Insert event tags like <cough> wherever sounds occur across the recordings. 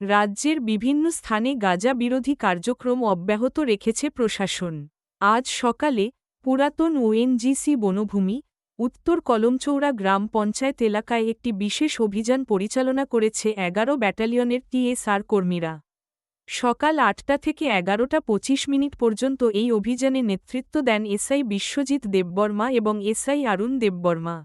রাজ্যের বিভিন্ন স্থানে গাঁজা বিরোধী কার্যক্রম অব্যাহত রেখেছে প্রশাসন। আজ সকালে পুরাতন ওএনজিসি বনভূমি, উত্তর কলমচৌড়া গ্রাম পঞ্চায়েত এলাকায় একটি বিশেষ অভিযান পরিচালনা করেছে এগারো ব্যাটালিয়নের টিএসআর কর্মীরা। সকাল আটটা থেকে এগারোটা পঁচিশ মিনিট পর্যন্ত এই অভিযানে নেতৃত্ব দেন এসআই বিশ্বজিৎ দেববর্মা এবং এসআই অরুণ দেববর্মা।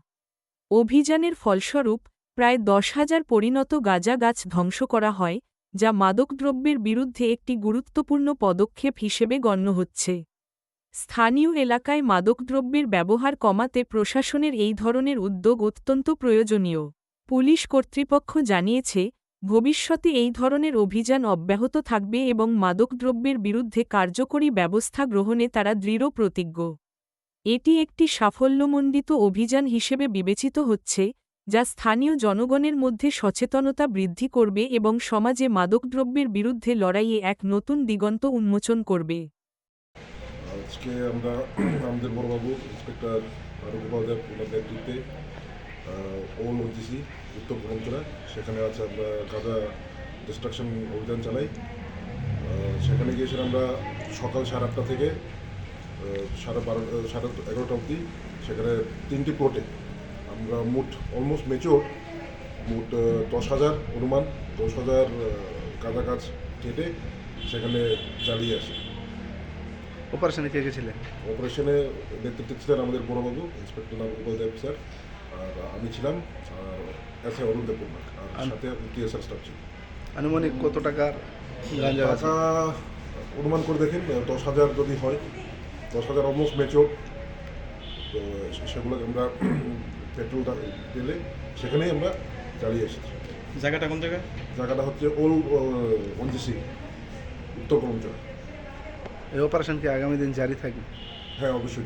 অভিযানের ফলস্বরূপ প্রায় দশ হাজার পরিণত গাঁজা গাছ ধ্বংস করা হয়, যা মাদকদ্রব্যের বিরুদ্ধে একটি গুরুত্বপূর্ণ পদক্ষেপ হিসেবে গণ্য হচ্ছে। স্থানীয় এলাকায় মাদকদ্রব্যের ব্যবহার কমাতে প্রশাসনের এই ধরনের উদ্যোগ অত্যন্ত প্রয়োজনীয়। পুলিশ কর্তৃপক্ষ জানিয়েছে, ভবিষ্যতে এই ধরনের অভিযান অব্যাহত থাকবে এবং মাদকদ্রব্যের বিরুদ্ধে কার্যকরী ব্যবস্থা গ্রহণে তারা দৃঢ় প্রতিজ্ঞ। এটি একটি সাফল্যমণ্ডিত অভিযান হিসেবে বিবেচিত হচ্ছে যা স্থানীয় জনগণের মধ্যে সচেতনতা বৃদ্ধি করবে এবং সমাজে মাদকদ্রব্যের বিরুদ্ধে লড়াইয়ে এক নতুন দিগন্ত উন্মোচন করবে। আজকে আমরা <clears throat> আমাদের বড়বাবু, ইন্সপেক্টর দেব ওনার নেতৃত্বে ওল ওজিসি উত্তর পূর্বাঞ্চলে সেখানে আছে আমরা গাঁজা ডিস্ট্রাকশন অভিযান চালাই। সেখানে গিয়েছিলাম আমরা সকাল সাড়ে আটটা থেকে সাড়ে বারো, সাড়ে এগারোটা অবধি। সেখানে তিনটি প্লটে আমরা মোট অলমোস্ট মেচিওর মোট দশ হাজার অনুমান দশ হাজার গাঁজা গাছ কেটে সেখানে চালিয়ে আসি। অপারেশনে কে গেছিলেন অপারেশনে নেতৃত্বে ছিলেন আমাদের বড়বাবু ইন্সপেক্টর নাম গোপাল দেব স্যার আর আমি ছিলাম আর এস এ অরুণ দেব কুমার আর সাথে টিএসআর স্টাফ ছিল আনুমানিক কত টাকার টাকা অনুমান করে দেখেন দশ হাজার যদি হয় দশ হাজার অলমোস্ট মেচিওর তো সে- সেগুলো আমরা পেট্রোলটা পেলে সেখানেই আমরা চালিয়ে এসেছি। জায়গাটা কোন জায়গায় জায়গাটা হচ্ছে ওল ওনজিসি উত্তর কর্মচারী এই অপারেশন কি আগামী দিন জারি থাকবে? হ্যাঁ অবশ্যই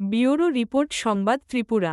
ব্যুরো রিপোর্ট সংবাদ ত্রিপুরা